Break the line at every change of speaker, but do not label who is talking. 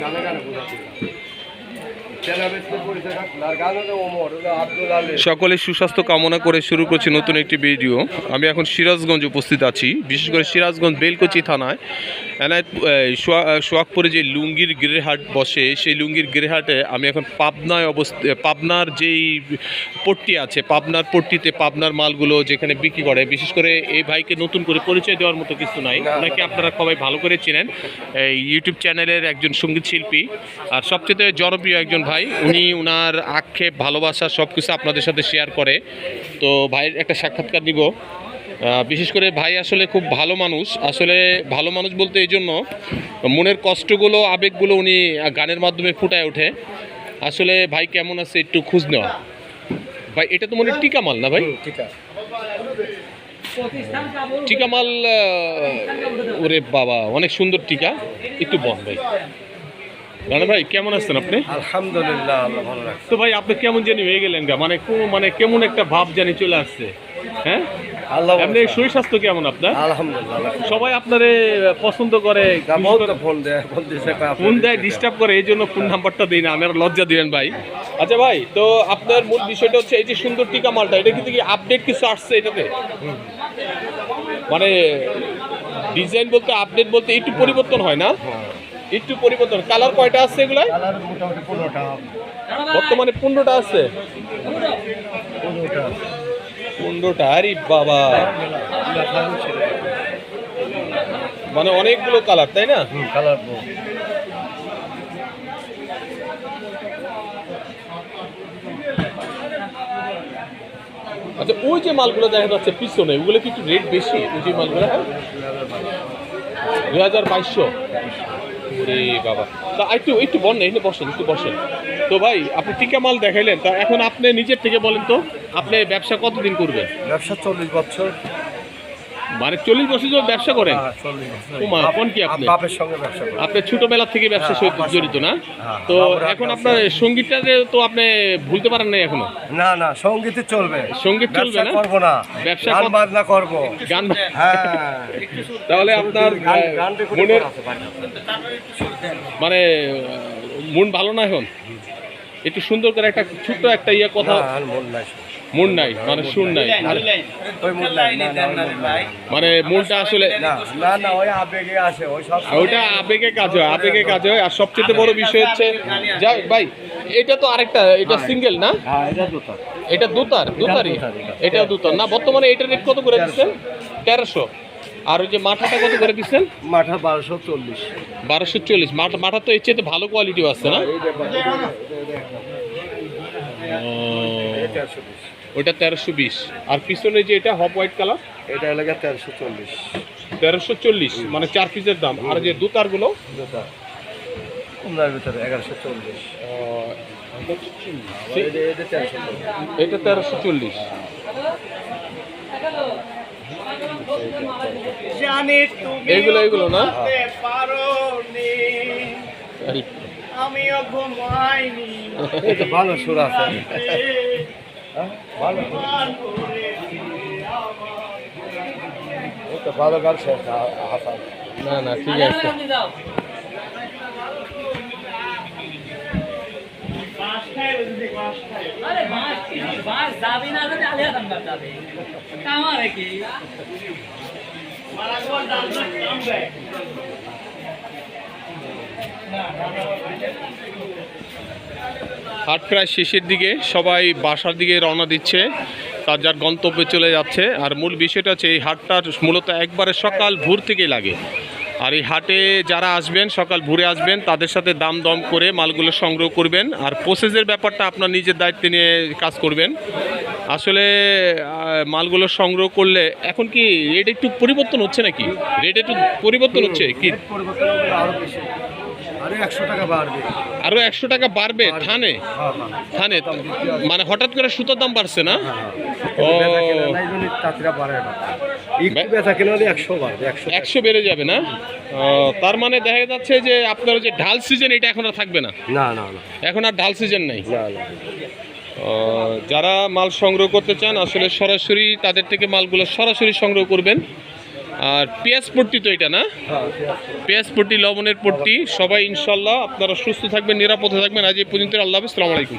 গানে গানে বোঝাচ্ছি আব্দুল আলী
সকলের সুস্বাস্থ্য কামনা করে শুরু করছি নতুন একটি ভিডিও। আমি এখন সিরাজগঞ্জ উপস্থিত আছি। বিশেষ করে সিরাজগঞ্জ বেলকুচি থানায়। এনায়ত এই, সোয়া- সোহাগপুরে যে লুঙ্গির গৃহহাট বসে সেই লুঙ্গির গৃহহাটে আমি এখন পাবনায় অবস্থ পাবনার যেই পট্টি আছে পাবনার পট্টিতে পাবনার মালগুলো যেখানে বিক্রি করে বিশেষ করে এই ভাইকে নতুন করে পরিচয় দেওয়ার মতো কিছু নাই। ওনাকে আপনারা সবাই ভালো করে চেনেন। এই ইউটিউব চ্যানেলের একজন সংগীত শিল্পী আর সবচেয়ে জনপ্রিয় একজন ভাই উনি উনার আক্ষেপ ভালোবাসা সব কিছু আপনাদের সাথে শেয়ার করে। তো ভাইয়ের একটা সাক্ষাৎকার দিব বিশেষ করে ভাই আসলে খুব ভালো মানুষ। আসলে ভালো মানুষ বলতে এই জন্য মনের কষ্টগুলো আবেগগুলো উনি গানের মাধ্যমে ফুটায় ওঠে। আসলে ভাই কেমন আছে একটু খোঁজ নেওয়া। ভাই এটা তো মনে হয় টিকা মাল না ভাই? টিকা। মাল ওরে বাবা অনেক সুন্দর টিকা। একটু বল ভাই। রানা ভাই কেমন আছেন আপনি?
আলহামদুলিল্লাহ আল্লাহ ভালো রাখছে।
তো ভাই আপনি কেমন জানি হয়ে গেলেন গা মানে কোন- মানে কেমন একটা ভাব জানি চলে আসছে হ্যাঁ?
আল্লাহ
আপনি শরীর স্বাস্থ্য কেমন আপনার?
আলহামদুলিল্লাহ
সবাই আপনারে পছন্দ করে
ফোন দেয় ফোন
ডিস্টার্ব করে এই জন্য ফোন নাম্বারটা দিই না আমার লজ্জা দিবেন ভাই। আচ্ছা ভাই তো আপনার মূল বিষয়টা হচ্ছে এই যে সুন্দর টিকা মালটা এটা কিন্তু কি আপডেট কিছু আসছে এটাতে? মানে ডিজাইন বলতে আপডেট বলতে একটু পরিবর্তন হয় না? একটু পরিবর্তন। কালার কয়টা আছে
পনেরোটা।
বর্তমানে পনেরোটা আছে?
পনেরোটা।
আরে বাবা। মানে অনেকগুলো কালার তাই না?
কালার
আচ্ছা ওই যে মালগুলো দেখা যাচ্ছে পিছনে ওগুলো কি একটু রেট বেশি? ওই যে মালগুলো হ্যাঁ? দুই হাজার বাইশশো। বাবা। তা একটু একটু বল না, এখানে বসেন, একটু বসেন। তো ভাই, আপনি টিকা মাল দেখাইলেন, তা এখন আপনি নিজের থেকে বলেন তো, আপনি ব্যবসা কতদিন করবেন?
ব্যবসা চল্লিশ বছর।
মানে চল্লিশ বছর ধরে ব্যবসা করেন?
হ্যাঁ, বাপ-
কোন কি আপনি? আপনি ছোটবেলা থেকে ব্যবসার
হ্যাঁ,
জড়িত না?
হ্যাঁ,
তো এখন আপনার সঙ্গীতটাকে তো আপনি ভুলতে পারেন না এখনও?
না না সঙ্গীতে চলবে।
সংগীত চলবে
ব্যবসা
না?
করব না।
ব্যবসা
গান বাজনা করব।
গান তাহলে আপনার মনের। মানে মন ভালো না এখন? একটু সুন্দর করে একটা ছোট্ট একটা ইয়ে কথা
মন নাই।
মন নাই মানে শুন নাই
মন মন।
মানে মনটা আসলে
না না না ওই আবেগে আসে ওই সব
ওইটা আবেগে কাজ হয় আবেগে কাজ হয়। আর সবচেয়ে বড় বিষয় হচ্ছে যাই ভাই এটা তো আরেকটা এটা সিঙ্গেল না?
হ্যাঁ এটা
দুতার। দুতারই?
এটা।
দুতার। না বর্তমানে এটার রেট কত করে দিচ্ছেন? তেরোশো। আর ওই যে মাথাটা কত করে দিচ্ছেন?
মাঠা বারোশো চল্লিশ।
বারোশো চল্লিশ। মাথা তো এর চেয়ে ভালো কোয়ালিটিও আছে না? ও, ওটা তেরোশো বিশ। আর পিছনে যে এটা হপ হোয়াইট কালার?
এটা এলাকা তেরোশো চল্লিশ।
তেরোশো চল্লিশ মানে চার পিসের দাম। আর যে দুতারগুলো?
জুতা কুমড়ার ভিতরে এগারোশো চল্লিশ। এটা তেরোশো চল্লিশ।
তেরোশো এইগুলো এইগুলো না?
আমিও ঘুমাইনি।
ভালো সুর আছে। তো ভালো গান শেষ হাসান
না না ঠিক আছে
আরে বাস কি বাস যাবি না যদি আলিয়া দাঙ্গা যাবে কামারে কি
হাট প্রায় শেষের দিকে সবাই বাসার দিকে রওনা দিচ্ছে, তার যার গন্তব্যে চলে যাচ্ছে। আর মূল বিষয়টা হচ্ছে এই হাটটা মূলত একবারে সকাল ভোর থেকেই লাগে। আর এই হাটে যারা আসবেন, সকাল ভোরে আসবেন, তাদের সাথে দাম দম করে মালগুলো সংগ্রহ করবেন। আর প্রসেসের ব্যাপারটা আপনার নিজের দায়িত্বে নিয়ে কাজ করবেন। আসলে মালগুলো সংগ্রহ করলে এখন কি রেট একটু পরিবর্তন হচ্ছে নাকি? রেট একটু পরিবর্তন হচ্ছে কি?
আরও একশো টাকা বাড়বে।
আরও একশো টাকা বাড়বে থানে?
হ্যাঁ হ্যাঁ।
থানে? মানে হঠাৎ করে সুতার দাম বাড়ছে না? ও।
তাঁতিরা বাড়ে কেনা হলে একশো
বেড়ে যাবে না? তার মানে দেখা যাচ্ছে যে আপনার যে ঢাল সিজন এটা এখন আর থাকবে না?
না
এখন আর ঢাল সিজন নাই? ও, যারা মাল সংগ্রহ করতে চান আসলে সরাসরি তাদের থেকে মালগুলো সরাসরি সংগ্রহ করবেন। আর পেঁয়াজ পট্টি তো এটা না? পেঁয়াজ পট্টি, লবণের পট্টি, সবাই ইনশাল্লাহ আপনারা সুস্থ থাকবেন, নিরাপদে থাকবেন। আজ এই পর্যন্ত আল্লাহ হাফিজ আলাইকুম।